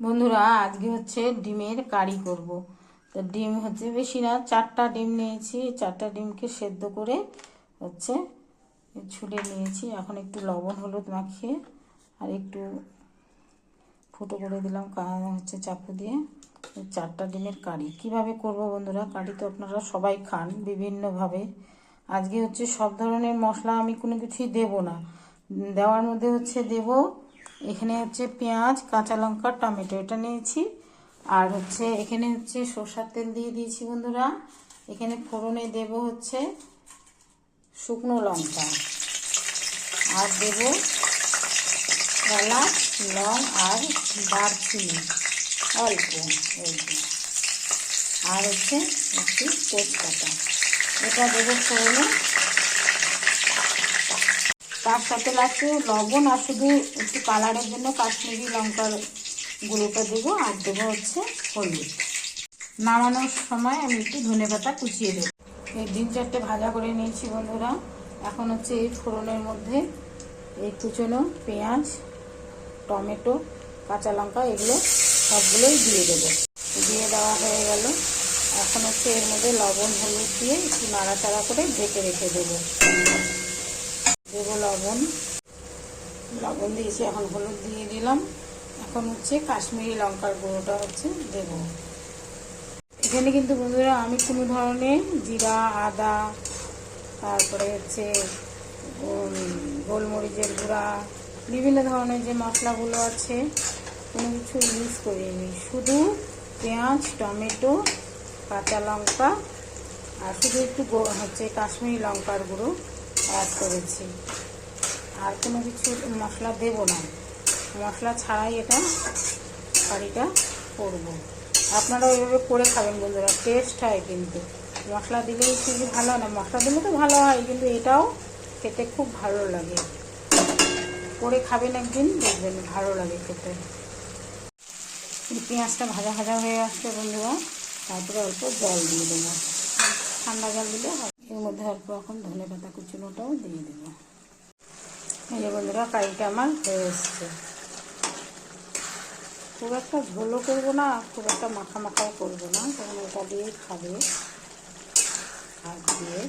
বন্ধুরা, আজকে হচ্ছে ডিমের কারি করব। তো ডিম হচ্ছে বেশি না, চারটা ডিম নিয়েছি। চারটা ডিমকে সেদ্ধ করে হচ্ছে ছুলে নিয়েছি। এখন একটু লবণ, হলুদ মাখিয়ে আর একটু ফুটো করে দিলাম হচ্ছে চাকু দিয়ে। চারটা ডিমের কারি। কীভাবে করব বন্ধুরা, কারি তো আপনারা সবাই খান বিভিন্নভাবে। আজকে হচ্ছে সব ধরনের মশলা আমি কোনো কিছুই দেব না। দেওয়ার মধ্যে হচ্ছে দেব এখানে হচ্ছে পেঁয়াজ, কাঁচা লঙ্কা, টমেটো এটা নিয়েছি। আর হচ্ছে এখানে হচ্ছে সর্ষার তেল দিয়ে দিয়েছি বন্ধুরা। এখানে ফোড়নে দেব হচ্ছে শুকনো লঙ্কা। আর দেব এলাচ, লং আর দারচিনি। অল্প, এই আর হচ্ছে একটি তেজপাতা। এটা দেবো ফোড়নে। তার সাথে লাগছে লবণ আর শুধু একটু কালারের জন্য কাশ্মীরি লঙ্কার গুঁড়োটা দেবো আর দেবো হচ্ছে হলুদ। নামানোর সময় আমি একটু ধনে পাতা কুচিয়ে দেবো। এই ডিম চারটে ভাজা করে নিয়েছি বন্ধুরা। এখন হচ্ছে এই ফোড়নের মধ্যে এই কুচনো পেঁয়াজ, টমেটো, কাঁচা লঙ্কা এগুলো সবগুলোই দিয়ে দেবো। দিয়ে দেওয়া হয়ে গেল। এখন হচ্ছে এর মধ্যে লবণ, হলুদ দিয়ে একটু নাড়াচাড়া করে ঢেকে রেখে দেবো। দেবো লবণ। লবণ দিয়েছি, এখন হলুদ দিয়ে দিলাম। এখন হচ্ছে কাশ্মীরি লঙ্কার গুঁড়োটা হচ্ছে দেব। এখানে কিন্তু বন্ধুরা আমি কোনো ধরনের জিরা, আদা, তারপরে হচ্ছে গোলমরিচের গুঁড়া, বিভিন্ন ধরনের যে মশলাগুলো আছে, কোনো কিছু ইউজ করিনি। শুধু পেঁয়াজ, টমেটো, কাঁচা লঙ্কা আর শুধু একটু হচ্ছে কাশ্মীরি লঙ্কার গুঁড়ো। অ্যাড করেছি। আর কোনো কিছু মশলা দেব না। মশলা ছাড়াই এটা কারিটা করব আপনারা ওইভাবে করে খাবেন বন্ধুরা টেস্ট হয় কিন্তু। মশলা দিলেই কিন্তু ভালো না। মশলা দিলে তো ভালো হয়, কিন্তু এটাও খেতে খুব ভালো লাগে। করে খাবেন একদিন, দেখবেন ভালো লাগে খেতে। পেঁয়াজটা ভাজা ভাজা হয়ে আসছে বন্ধুরা, তারপরে অল্প জল দিয়ে দেবো। ঠান্ডা জল দিলে। এর মধ্যে অল্প এখন ধনে পাতা কুচুনোটাও দিয়ে দেবো। এই যে বন্ধুরা কারিটা আমার হয়ে এসছে। খুব একটা ঝোলও করব না, খুব একটা মাখা মাখাও করব না, কারণ ওটা দিয়েই খাবে। দিয়ে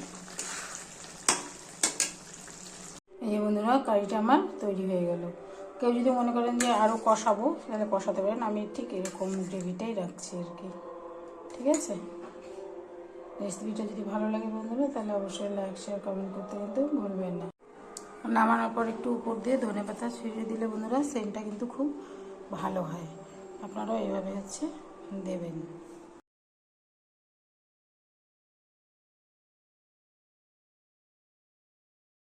এই যে বন্ধুরা, কারিটা আমার তৈরি হয়ে গেল। কেউ যদি মনে করেন যে আরও কষাবো, তাহলে কষাতে পারেন। আমি ঠিক এরকম গ্রেভিটাই রাখছি আর কি। ঠিক আছে? রেসিপিটা যদি ভালো লাগে বন্ধুরা, তাহলে অবশ্যই লাইক শেয়ার কমেন্ট করতে কিন্তু ভুলবেন না। নামানোর পর একটু উপর দিয়ে ধনে পাতা ছড়িয়ে দিলে বন্ধুরা সেন্টটা কিন্তু খুব ভালো হয়। আপনারাও এইভাবে হচ্ছে দেবেন।